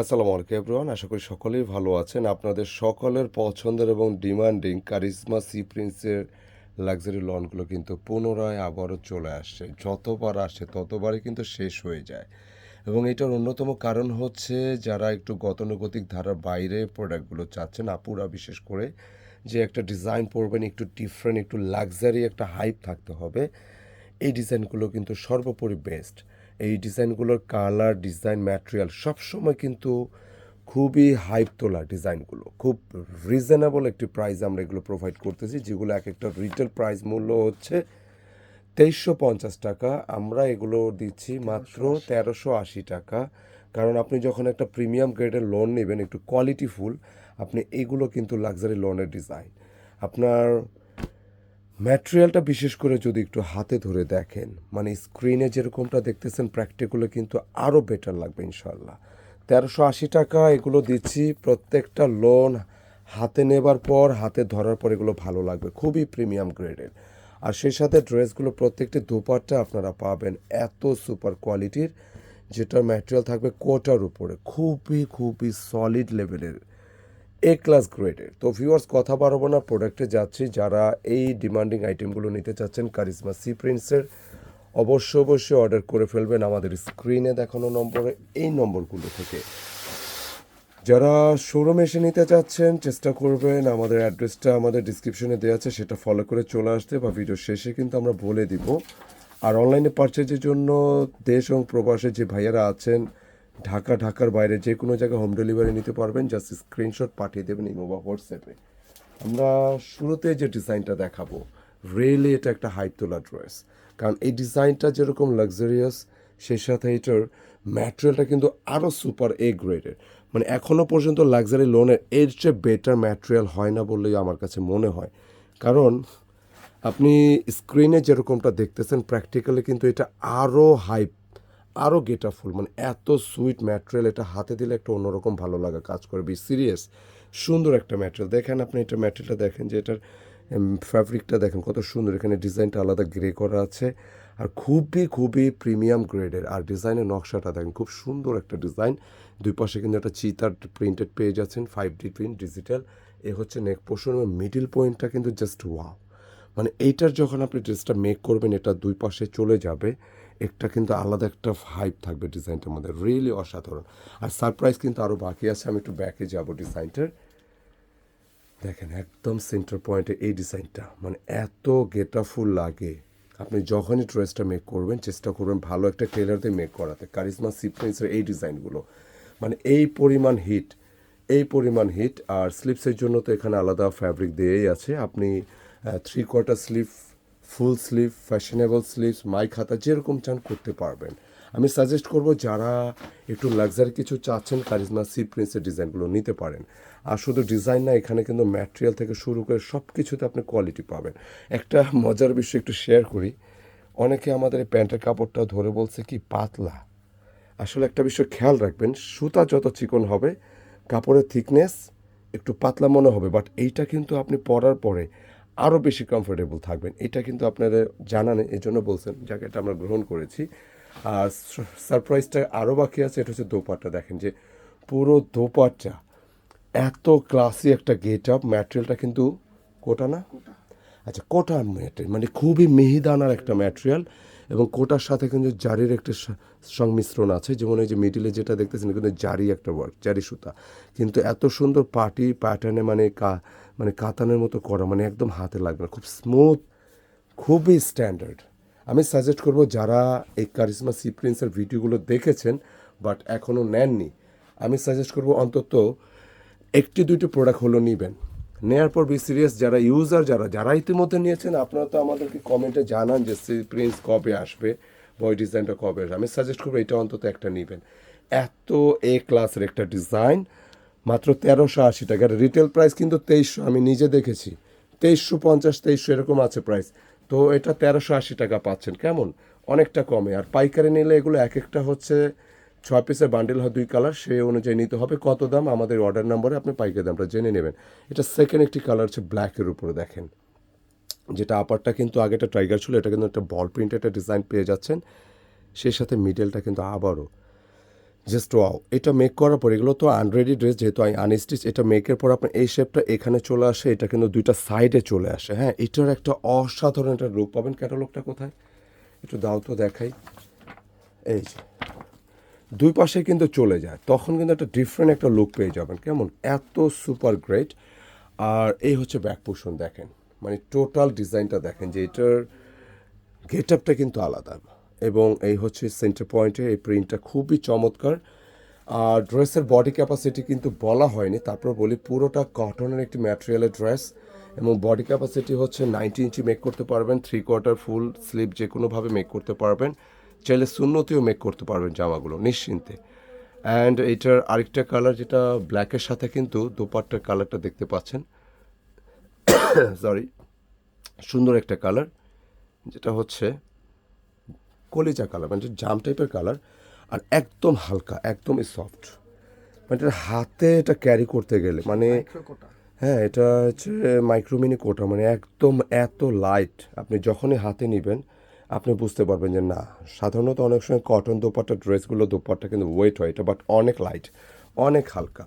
আসসালামু আলাইকুম এভরিওয়ান আশা করি সকলেই ভালো আছেন। আপনাদের সকলের পছন্দের এবং ডিমান্ডিং কারিজমা সি প্রিন্সের লাক্সারি লনগুলো কিন্তু পুনরায় আবারও চলে আসছে। যতবার আসে ততবারই কিন্তু শেষ হয়ে যায়। এবং এটার অন্যতম কারণ হচ্ছে যারা একটু গতানুগতিক ধারার বাইরে প্রোডাক্টগুলো চাচ্ছেন, আপুরা বিশেষ করে যে একটা ডিজাইন পরবেন, একটু ডিফারেন্ট একটু লাক্সারি একটা হাইপ থাকতে হবে। এই ডিজাইনগুলো কিন্তু সর্বোপরি বেস্ট এই ডিজাইনগুলোর কালার, ডিজাইন ম্যাটেরিয়াল সবসময় কিন্তু খুবই হাইপ তোলা ডিজাইনগুলো। খুব রিজনেবল একটি প্রাইস আমরা এগুলো প্রোভাইড করতেছি, যেগুলো এক একটা রিটেল প্রাইস মূল্য হচ্ছে তেইশশো পঞ্চাশ টাকা। আমরা এগুলো দিচ্ছি মাত্র তেরোশো আশি টাকা। কারণ আপনি যখন একটা প্রিমিয়াম গ্রেডের লোন নেবেন, একটু কোয়ালিটিফুল আপনি এগুলো কিন্তু লাক্সারি লোনের ডিজাইন আপনার ম্যাটেরিয়ালটা বিশেষ করে যদি একটু হাতে ধরে দেখেন মানে স্ক্রিনে যেরকমটা দেখতেছেন প্র্যাকটিক্যালে কিন্তু আরও বেটার লাগবে ইনশাল্লাহ তেরোশো আশি টাকা এগুলো দিচ্ছি, প্রত্যেকটা লোন হাতে নেবার পর, হাতে ধরার পর এগুলো ভালো লাগবে, খুবই প্রিমিয়াম গ্রেডের আর সেই সাথে ড্রেসগুলো, প্রত্যেকটি দুপাট্টা আপনারা পাবেন এত সুপার কোয়ালিটির যেটার ম্যাটেরিয়াল থাকবে কোটার উপরে, খুবই খুবই সলিড লেভেলের এ ক্লাস গ্রেডের তো ভিউয়ার্স কথা বাড়াবো না প্রোডাক্টে যাচ্ছি। যারা এই ডিমান্ডিং আইটেমগুলো নিতে চাচ্ছেন কারিজমা সি প্রিন্টসের অবশ্যই অবশ্যই অর্ডার করে ফেলবেন আমাদের স্ক্রিনে দেখানো নম্বরে, এই নম্বরগুলো থেকে। যারা শোরুমে এসে নিতে চাচ্ছেন, চেষ্টা করবেন, আমাদের অ্যাড্রেসটা আমাদের ডিসক্রিপশনে দেওয়া আছে, সেটা ফলো করে চলে আসতে বা ভিডিও শেষে কিন্তু আমরা বলে দিব। আর অনলাইনে পারচেজের জন্য দেশ এবং প্রবাসে যে ভাইয়ারা আছেন ঢাকা, ঢাকার বাইরে যে কোনো জায়গায় হোম ডেলিভারি নিতে পারবেন। জাস্ট স্ক্রিনশট পাঠিয়ে দেবেন ইমো বা হোয়াটসঅ্যাপে আমরা শুরুতে যে ডিজাইনটা দেখাবো রিয়েলি এটা একটা হাইপ তোলা ড্রেস কারণ এই ডিজাইনটা যেরকম লাক্সারিয়াস সেই সাথে এটার ম্যাটেরিয়ালটা কিন্তু আরও সুপার এ গ্রেডের মানে এখনও পর্যন্ত লাক্সারি লোনের এর চেয়ে বেটার ম্যাটেরিয়াল হয় না বললেই আমার কাছে মনে হয়। কারণ আপনি স্ক্রিনে যেরকমটা দেখতেছেন প্র্যাকটিক্যালি কিন্তু এটা আরও হাইপ আরও গেটাফুল মানে এত সুইট ম্যাটেরিয়াল, এটা হাতে দিলে একটা অন্যরকম ভালো লাগা কাজ করে। বি সিরিয়াস, সুন্দর একটা ম্যাটেরিয়াল। দেখেন আপনি এটা ম্যাটেরিয়ালটা দেখেন যে এটার ফ্যাব্রিকটা দেখেন কত সুন্দর। এখানে ডিজাইনটা আলাদা গ্রে করা আছে। আর খুবই খুবই প্রিমিয়াম গ্রেডের, আর ডিজাইনের নকশাটা দেখেন, খুব সুন্দর একটা ডিজাইন। দুই পাশে কিন্তু একটা চিতার প্রিন্টেড পেয়ে যাচ্ছেন, ফাইভ ডি প্রিন্ট, ডিজিটাল। এ হচ্ছে নেক পোর্শন এবং মিডিল পয়েন্টটা কিন্তু জাস্ট ওয়াও। মানে এইটার যখন আপনি ড্রেসটা মেক করবেন, এটা দুই পাশে চলে যাবে। একটা কিন্তু আলাদা একটা হাইপ থাকবে ডিজাইনটার মধ্যে। রিয়েলি অসাধারণ। আর সারপ্রাইজ কিন্তু আরও বাকি আছে। আমি একটু ব্যাকে যাব ডিজাইনটার দেখেন, একদম সেন্টার পয়েন্টে এই ডিজাইনটা মানে এত গেটাফুল লাগে। আপনি যখনই ড্রেসটা মেক করবেন, চেষ্টা করবেন ভালো একটা টেলার দিয়ে মেক করাতে। কারিজমা সিপ্রিন্সের এই ডিজাইনগুলো মানে এই পরিমাণ হিট এই পরিমাণ হিট আর স্লিপসের জন্য তো এখানে আলাদা ফ্যাব্রিক দিয়েই আছে। আপনি three quarter sleeve full sleeve, fashionable sleeves, মাই খাতা, যেরকম চান করতে পারবেন। আমি সাজেস্ট করব যারা একটু লাক্সারি কিছু চাচ্ছেন, কারিজমা, সি প্রিন্সের ডিজাইনগুলো নিতে পারেন। আর শুধু ডিজাইন না, এখানে কিন্তু ম্যাটেরিয়াল থেকে শুরু করে সব কিছুতে আপনি কোয়ালিটি পাবেন। একটা মজার বিষয় একটু শেয়ার করি। অনেকে আমাদের এই প্যান্টের কাপড়টা ধরে বলছে কি, পাতলা। আসলে একটা বিষয় খেয়াল রাখবেন, সুতা যত চিকন হবে, কাপড়ের থিকনেস একটু পাতলা মনে হবে বাট এইটা কিন্তু আপনি পরার পরে আরও বেশি কমফোর্টেবল থাকবেন। এটা কিন্তু আপনারা জানা নেই এই জন্য বলছেন জ্যাকেটটা আমরা গ্রহণ করেছি। আর সারপ্রাইজটা আরও বাকি আছে এটা হচ্ছে দোপাট্টা। দেখেন যে পুরো দোপাটটা এত ক্লাসি একটা গেট আপ ম্যাটেরিয়ালটা কিন্তু কোটা না? আচ্ছা কোটা ম্যাটেরিয়াল মানে খুবই মিহিদানার একটা ম্যাটেরিয়াল এবং কোটার সাথে কিন্তু জারির একটা সংমিশ্রণ আছে। যেমন এই যে মিডিলে যেটা দেখতেছেন কিন্তু জারি একটা ওয়ার্ক জারি সুতা। কিন্তু এত সুন্দর পার্টি প্যাটার্নে মানে কা মানে কাতানের মতো করা মানে একদম হাতে লাগবে না। খুব স্মুথ খুবই স্ট্যান্ডার্ড আমি সাজেস্ট করব যারা এই কারিজমা সি প্রিন্সের ভিডিওগুলো দেখেছেন বাট এখনও নেননি, আমি সাজেস্ট করব অন্তত একটি দুইটি প্রোডাক্ট হলো নেবেন। নেয়ার পর বি সিরিয়াস যারা ইউজার যারা যারা ইতিমধ্যে নিয়েছেন, আপনারা তো আমাদেরকে কমেন্টে জানান যে সি প্রিন্স কবে আসবে বয় ডিজাইনটা কবে আসবে। আমি সাজেস্ট করব এটা অন্তত একটা নেবেন। এত এ ক্লাসের একটা ডিজাইন মাত্র তেরোশো আশি টাকা। রিটেল প্রাইস কিন্তু তেইশশো, আমি নিজে দেখেছি। তেইশশো পঞ্চাশ, তেইশশো এরকম আছে প্রাইস তো এটা তেরোশো আশি টাকা পাচ্ছেন, কেমন? অনেকটা কমে। আর পাইকারি নিলে এগুলো এক একটা হচ্ছে ছয় পিসের বান্ডেল হয় দুই কালার সেই অনুযায়ী নিতে হবে। কত দাম? আমাদের অর্ডার নম্বরে আপনি পাইকারি দামটা জেনে নেবেন। এটা সেকেন্ড একটি কালার হচ্ছে ব্ল্যাকের উপরে দেখেন। যেটা আপারটা কিন্তু আগে একটা টাইগার ছিল, এটা কিন্তু একটা বল প্রিন্ট একটা ডিজাইন পেয়ে যাচ্ছেন। সেই সাথে মিডলটা কিন্তু আবারও। জাস্ট ওয়াও এটা মেক করার পর, এগুলো তো আনরেডি ড্রেস যেহেতু আনস্টিচ এটা মেকের পর আপনার এই শেপটা এখানে চলে আসে, এটা কিন্তু দুইটা সাইডে চলে আসে। হ্যাঁ এটার একটা অসাধারণ একটা লুক পাবেন। ক্যাটালগটা কোথায়? একটু দাও তো দেখাই। এই যে দুই পাশে কিন্তু চলে যায়। তখন কিন্তু একটা ডিফারেন্ট একটা লুক পেয়ে যাবেন। কেমন? এত সুপার গ্রেট আর এই হচ্ছে ব্যাক পোষণ দেখেন। মানে টোটাল ডিজাইনটা দেখেন যে এটার গেট আপটা কিন্তু আলাদা। এবং এই হচ্ছে সেন্টার পয়েন্টে এই প্রিন্টটা খুবই চমৎকার। আর ড্রেসের বডি ক্যাপাসিটি কিন্তু বলা হয়নি। তারপর বলি পুরোটা কটনের একটি ম্যাটেরিয়ালের ড্রেস এবং বডি ক্যাপাসিটি হচ্ছে নাইনটি ইঞ্চি মেক করতে পারবেন। থ্রি কোয়ার্টার ফুল স্লিপ যে কোনোভাবে মেক করতে পারবেন। চাইলে শূন্যতেও মেক করতে পারবেন জামাগুলো নিশ্চিন্তে। অ্যান্ড এটার আরেকটা কালার যেটা ব্ল্যাকের সাথে কিন্তু দোপাট্টার কালারটা দেখতে পাচ্ছেন। সরি সুন্দর একটা কালার যেটা হচ্ছে কলিজা কালার মানে জাম টাইপের কালার আর একদম হালকা একদমই সফট মানে এটা হাতে এটা ক্যারি করতে গেলে মানে হ্যাঁ এটা হচ্ছে মাইক্রোমিনি কোটা মানে একদম এত লাইট আপনি যখনই হাতে নেবেন আপনি বুঝতে পারবেন যে না, সাধারণত অনেক সময় কটন দোপাট্টা ড্রেসগুলো দোপাট্টা কিন্তু ওয়েট হয়, এটা বাট অনেক লাইট অনেক হালকা।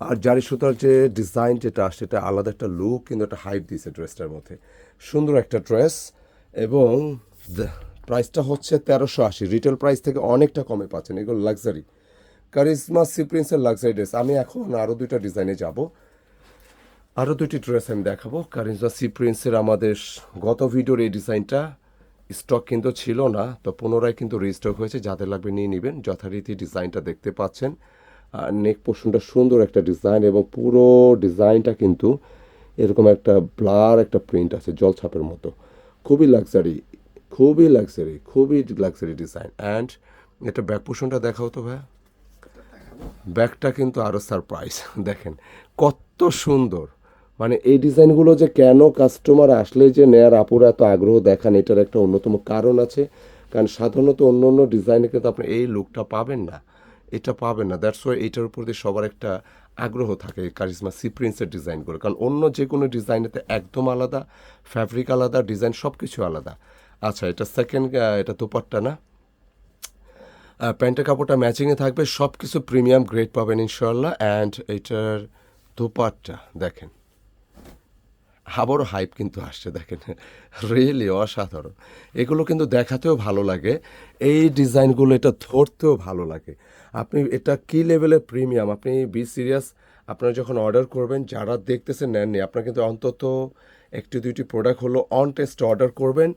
আর জারি সুতার যে ডিজাইন যেটা এটা আলাদা একটা লুক কিন্তু একটা হাইট দিয়েছে ড্রেসটার মধ্যে। সুন্দর একটা ড্রেস এবং প্রাইসটা হচ্ছে তেরোশো আশি। রিটেল প্রাইস থেকে অনেকটা কমে পাচ্ছেন, এগুলো লাক্সারি কারিজমা সি প্রিন্সের লাক্সারি ড্রেস আমি এখন আরও দুইটা ডিজাইনে যাব। আরও দুটি ড্রেস আমি দেখাবো। কারিজমা সি প্রিন্সের আমাদের গত ভিডিওর এই ডিজাইনটা স্টক কিন্তু ছিল না তো পুনরায় কিন্তু রিস্টক হয়েছে যাদের লাগবে নিয়ে নেবেন। যথারীতি ডিজাইনটা দেখতে পাচ্ছেন। আর নেক পোর্শনটা সুন্দর একটা ডিজাইন এবং পুরো ডিজাইনটা কিন্তু এরকম একটা ব্লার একটা প্রিন্ট আছে জলছাপের মতো। খুবই লাক্সারি খুবই লাক্সারি খুবই লাক্সারি ডিজাইন অ্যান্ড এটা ব্যাক পোর্শনটা দেখাও তো ভাইয়া। ব্যাগটা কিন্তু আরও সারপ্রাইজ দেখেন কত সুন্দর। মানে এই ডিজাইনগুলো যে কেন কাস্টমার আসলে যে নেয়ার আপুরা এত আগ্রহ দেখান, এটার একটা অন্যতম কারণ আছে। কারণ সাধারণত অন্য অন্য ডিজাইনে কিন্তু আপনি এই লুকটা পাবেন না, এটা পাবেন না। দ্যাটস ওয়াই এটার উপর দিয়ে সবার একটা আগ্রহ থাকে কারিজমা সি প্রিন্সের ডিজাইনগুলো কারণ অন্য যে কোনো ডিজাইনেতে একদম আলাদা ফ্যাব্রিক আলাদা ডিজাইন সব কিছু আলাদা। আচ্ছা এটা সেকেন্ড এটা দোপাট্টা না? প্যান্টের কাপড়টা ম্যাচিংয়ে থাকবে সব কিছু প্রিমিয়াম গ্রেড পাবেন ইনশাল্লাহ অ্যান্ড এটার দোপাট্টা, দেখেন। আবারও হাইপ কিন্তু আসছে, দেখেন। রিয়েলি অসাধারণ। এগুলো কিন্তু দেখাতেও ভালো লাগে। এই ডিজাইনগুলো এটা ধরতেও ভালো লাগে। আপনি এটা কি লেভেলের প্রিমিয়াম আপনি বি সিরিয়াস আপনারা যখন অর্ডার করবেন, যারা দেখতেছে নেননি, আপনারা কিন্তু অন্তত একটি দুইটি প্রোডাক্ট হলো অন টেস্ট অর্ডার করবেন।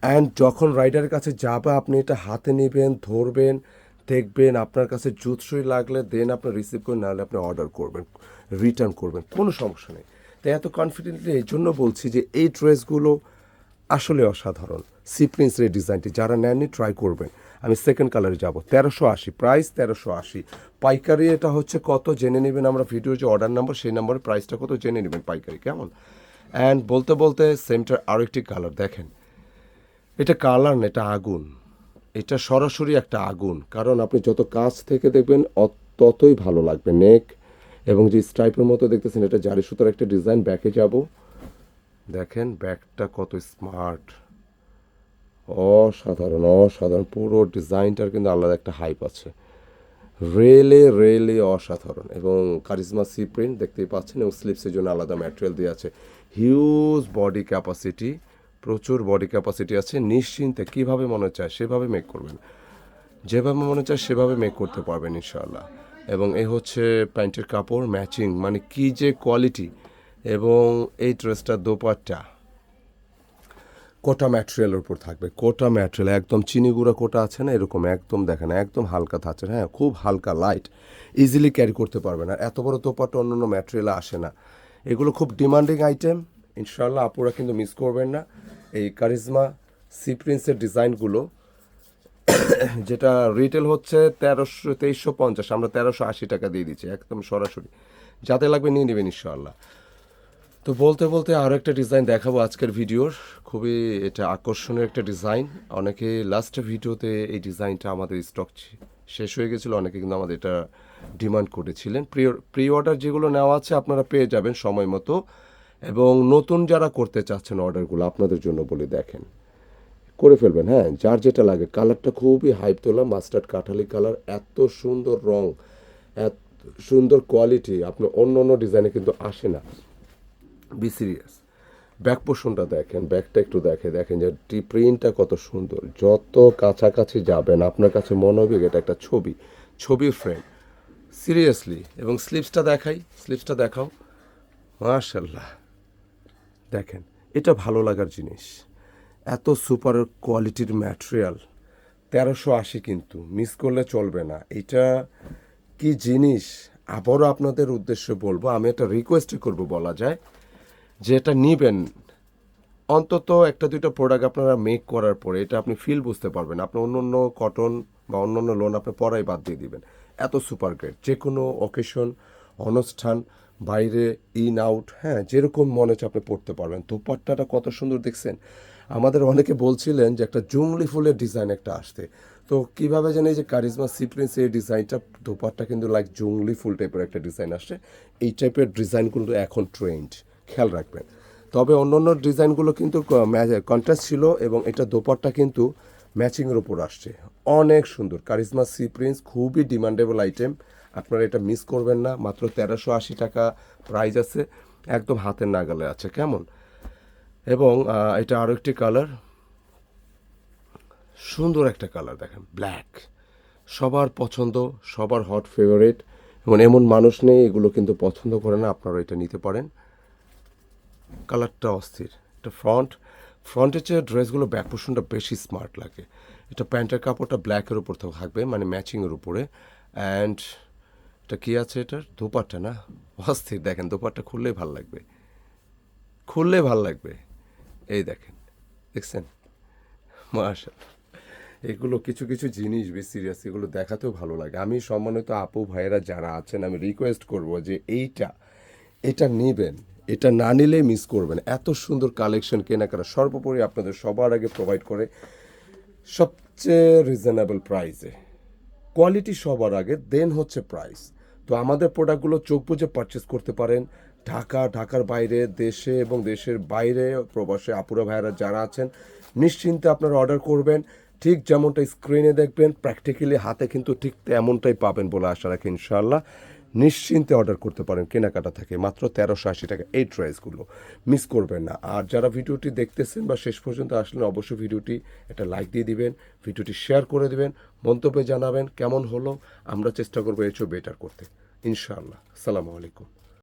অ্যান্ড যখন রাইডারের কাছে যাবে, আপনি এটা হাতে নেবেন, ধরবেন, দেখবেন, আপনার কাছে জুতসই লাগলে দেন আপনি রিসিভ করে নাহলে আপনি অর্ডার করবেন রিটার্ন করবেন। কোনো সমস্যা নেই। তাই এত কনফিডেন্টলি এই জন্য বলছি যে এই ড্রেসগুলো আসলে অসাধারণ। সি প্রিন্সের এই ডিজাইনটি যারা নেননি ট্রাই করবেন। আমি সেকেন্ড কালারে যাব, তেরোশো আশি প্রাইস তেরোশো আশি। পাইকারি এটা হচ্ছে কত জেনে নেবেন আমরা ভিডিও যে অর্ডার নাম্বার সেই নাম্বারের প্রাইসটা কত জেনে নেবেন পাইকারি, কেমন? অ্যান্ড বলতে বলতে সেমটার আরও একটি কালার দেখেন। এটা কালার না, এটা আগুন। এটা সরাসরি একটা আগুন। কারণ আপনি যত কাছ থেকে দেখবেন ততই ভালো লাগবে। নেক এবং যে স্ট্রাইপের মতো দেখতেছেন, এটা জারি সুতার একটা ডিজাইন, ব্যাকে যাব। দেখেন ব্যাকটা কত স্মার্ট। অসাধারণ অসাধারণ। পুরো ডিজাইনটার কিন্তু আলাদা একটা হাইপ আছে। রেলে রেলে অসাধারণ। এবং কারিজমা সি প্রিন্ট দেখতেই পাচ্ছেন এবং স্লিপসের জন্য আলাদা ম্যাটেরিয়াল দিয়ে আছে। হিউজ বডি ক্যাপাসিটি প্রচুর বডি ক্যাপাসিটি আছে। নিশ্চিন্তে কীভাবে মনে চায় সেভাবে মেক করবেন। যেভাবে মনে চায় সেভাবে মেক করতে পারবেন ইনশাল্লাহ এবং এই হচ্ছে প্যান্টের কাপড় ম্যাচিং মানে কি যে কোয়ালিটি এবং এই ড্রেসটার দোপাট্টা। কোটা ম্যাটেরিয়ালের উপর থাকবে, কোটা ম্যাটেরিয়াল একদম চিনি গুঁড়া কোটা আছে না, এরকম একদম দেখে না একদম হালকা থাকছে হ্যাঁ খুব হালকা লাইট ইজিলি ক্যারি করতে পারবেন আর এত বড় তোপাটা অন্য অন্য ম্যাটেরিয়ালে আসে না। এগুলো খুব ডিমান্ডিং আইটেম ইনশাল্লাহ আপুরা কিন্তু মিস করবেন না। এই কারিজমা সি প্রিন্সের ডিজাইনগুলো যেটা রিটেল হচ্ছে তেরোশো, তেইশশো পঞ্চাশ, আমরা তেরোশো আশি টাকা দিয়ে দিচ্ছি, একদম সরাসরি। যাতে লাগবে নিয়ে নেবেন ইনশাল্লাহ তো বলতে বলতে আরও একটা ডিজাইন দেখাবো আজকের ভিডিওর। খুবই এটা আকর্ষণীয় একটা ডিজাইন অনেকে লাস্ট ভিডিওতে এই ডিজাইনটা আমাদের স্টক শেষ হয়ে গেছিল, অনেকে কিন্তু আমাদের এটা ডিমান্ড করেছিলেন। প্রি প্রি অর্ডার যেগুলো নেওয়া আছে আপনারা পেয়ে যাবেন সময় মতো। এবং নতুন যারা করতে চাচ্ছেন অর্ডারগুলো আপনাদের জন্য বলে দেখেন। করে ফেলবেন হ্যাঁ যার যেটা লাগে। কালারটা খুবই হাইপ তোলা মাস্টার্ড কাঠালি কালার এত সুন্দর রং, এত সুন্দর কোয়ালিটি আপনার অন্য অন্য ডিজাইনে কিন্তু আসে না। বি সিরিয়াস ব্যাক পোর্শনটা দেখেন ব্যাকটা একটু দেখে, দেখেন যে টি প্রিন্টটা কত সুন্দর। যত কাছাকাছি যাবেন, আপনার কাছে মনে হবে এটা একটা ছবি, ছবির ফ্রেম সিরিয়াসলি এবং স্লিপসটা দেখাই স্লিপসটা দেখাও। মাশাল্লাহ দেখেন, এটা ভালো লাগার জিনিস। এত সুপার কোয়ালিটির ম্যাটেরিয়াল, তেরোশো আশি কিন্তু মিস করলে চলবে না। এটা কি জিনিস? আবারও আপনাদের উদ্দেশ্যে বলব, আমি একটা রিকোয়েস্ট করব বলা যায়, যে এটা নিবেন। অন্তত একটা দুইটা প্রোডাক্ট আপনারা মেক করার পরে এটা আপনি ফিল বুঝতে পারবেন। আপনি অন্য অন্য কটন বা অন্য অন্য লোন আপনি পরাই বাদ দিয়ে দিবেন। এত সুপার গ্রেড যে কোনো অকেশন অনুষ্ঠান, বাইরে ইন আউট হ্যাঁ যেরকম মনে হচ্ছে আপনি পড়তে পারবেন। দোপাট্টাটা কত সুন্দর দেখছেন? আমাদের অনেকে বলছিলেন যে একটা জুংলি ফুলের ডিজাইন একটা আসতে তো কীভাবে জানি যে কারিজমা সিপ্রিন্স এই ডিজাইনটা দোপাট্টা কিন্তু লাইক জুংলি ফুল টাইপের একটা ডিজাইন আসছে। এই টাইপের ডিজাইন কিন্তু এখন ট্রেন্ড খেয়াল রাখবেন। তবে অন্য অন্য ডিজাইনগুলো কিন্তু কন্ট্রাস্ট ছিল এবং এটা দোপাট্টা কিন্তু ম্যাচিংয়ের উপর আসছে। অনেক সুন্দর। কারিজমা সি প্রিন্স খুবই ডিমান্ডেবল আইটেম আপনারা এটা মিস করবেন না। মাত্র তেরোশো আশি টাকা প্রাইস আছে। একদম হাতের নাগালে আছে। কেমন? এবং এটা আরও একটি কালার সুন্দর একটা কালার দেখেন ব্ল্যাক সবার পছন্দ, সবার হট ফেভারিট এবং এমন মানুষ নেই, এগুলো কিন্তু পছন্দ করে না, আপনারা এটা নিতে পারেন। কালারটা অস্থির এটা ফ্রন্ট ফ্রন্টের চেয়ে ড্রেসগুলো ব্যাক পোর্শনটা বেশি স্মার্ট লাগে। এটা প্যান্টের কাপড়টা ব্ল্যাকের উপর থাকবে মানে ম্যাচিংয়ের উপরে। অ্যান্ড এটা কী আছে এটার? দোপাট্টা না? অস্থির, দেখেন, দোপাট্টা খুললেই ভালো লাগবে। খুললে ভালো লাগবে। এই দেখেন, দেখছেন? মার্শাল এগুলো কিছু কিছু জিনিস বেশ সিরিয়াস এগুলো দেখাতেও ভালো লাগে। আমি সম্মানিত আপু, ভাইয়েরা যারা আছেন, আমি রিকোয়েস্ট করব যে এইটা, এটা নেবেন, এটা না নিলেই মিস করবেন। এত সুন্দর কালেকশন কেনাকাটা, সর্বোপরি আপনাদের সবার আগে প্রোভাইড করে সবচেয়ে রিজনেবল প্রাইসে কোয়ালিটি সবার আগে দেন হচ্ছে প্রাইস তো আমাদের প্রোডাক্টগুলো চোখ বুঝে পারচেস করতে পারেন ঢাকা, ঢাকার বাইরে, দেশে এবং দেশের বাইরে প্রবাসে আপুরা, ভাইয়েরা যারা আছেন, নিশ্চিন্তে আপনারা অর্ডার করবেন। ঠিক যেমনটা স্ক্রিনে দেখবেন প্র্যাকটিক্যালি হাতে কিন্তু ঠিক তেমনটাই পাবেন বলে আশা রাখি ইনশাল্লাহ নিশ্চিন্তে অর্ডার করতে পারেন কেনাকাটা থেকে, মাত্র তেরোশো আশি টাকা এই ড্রেসগুলো মিস করবেন না। আর যারা ভিডিওটি দেখতেছেন বা শেষ পর্যন্ত আসলেন, অবশ্যই ভিডিওটি একটা লাইক দিয়ে দিবেন, ভিডিওটি শেয়ার করে দিবেন, মন্তব্যে জানাবেন কেমন হলো, আমরা চেষ্টা করব এর বেটার করতে। ইনশাআল্লাহ। আসসালামু আলাইকুম।